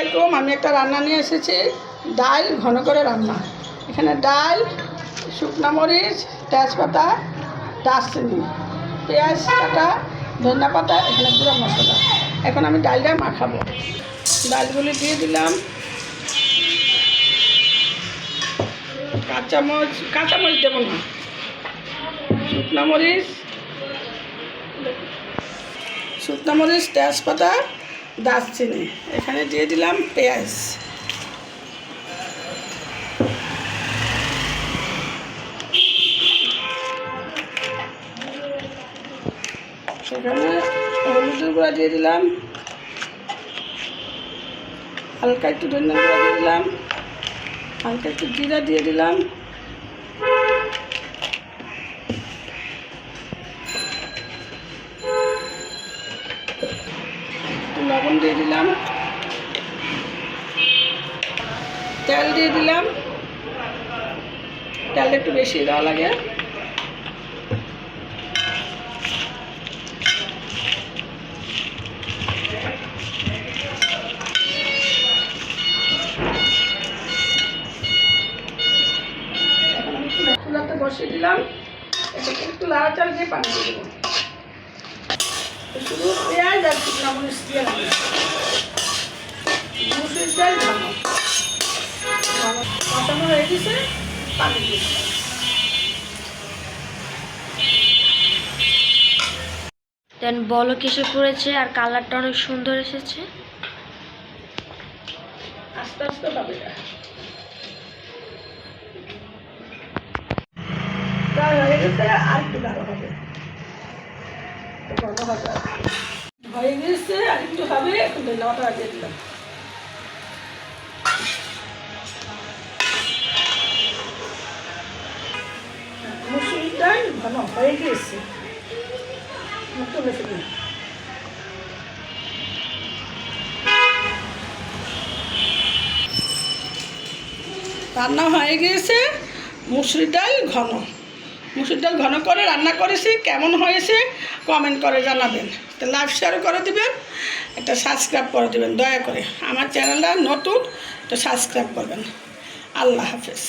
আলাইকুম, আমি একটা রান্না নিয়ে এসেছি। ডাল, ঘন করে রান্না। এখানে ডাল, শুকনা মরিচ, তেজপাতা দারচিনি পেঁয়াজ কাটা, ধনিয়া পাতা, এখানে পুরো মশলা। এখন আমি ডালটা মাখাবো। ডালগুলি দিয়ে দিলাম। কাঁচামরিচ কাঁচামরিচ দেবো না। শুকনা মরিচ, শুকনো মরিচ, তেজপাতা দারচিনি এখানে দিয়ে দিলাম পেঁয়াজ। সেখানে হলুদের গুঁড়া দিয়ে দিলাম। হালকা একটু ধনিয়া গুঁড়া দিয়ে দিলাম। হালকা একটু জিরা দিয়ে দিলাম। লবণ দিয়ে দিলাম। তেল দিয়ে দিলাম। তেলটা একটু বেশি দেওয়া লাগে। বসিয়ে দিলাম। একটু লাড়াচাড়া দিয়ে পানি দিয়ে দেবো পেঁয়াজ ভালো ভালো পানি দেন বলো কিসে পড়েছে আর কালারটা অনেক সুন্দর এসেছে। আস্তে আস্তে পাবে আর একটু গাঢ় হবে। হয়ে গেছে, আর হবে, এখন ধন্যবাদটা দিয়ে দিলাম হয়ে বেশি রান্না হয়ে গিয়েছে মুসুর ডাল ঘন। মুসুর ডাল ঘন করে রান্না করেছি, কেমন হয়েছে কমেন্ট করে জানাবেন। একটা লাইভ শেয়ার করে দেবেন, একটা সাবস্ক্রাইব করে দেবেন, দয়া করে। আমার চ্যানেলটা নতুন, তো সাবস্ক্রাইব করবেন। আল্লাহ হাফেজ।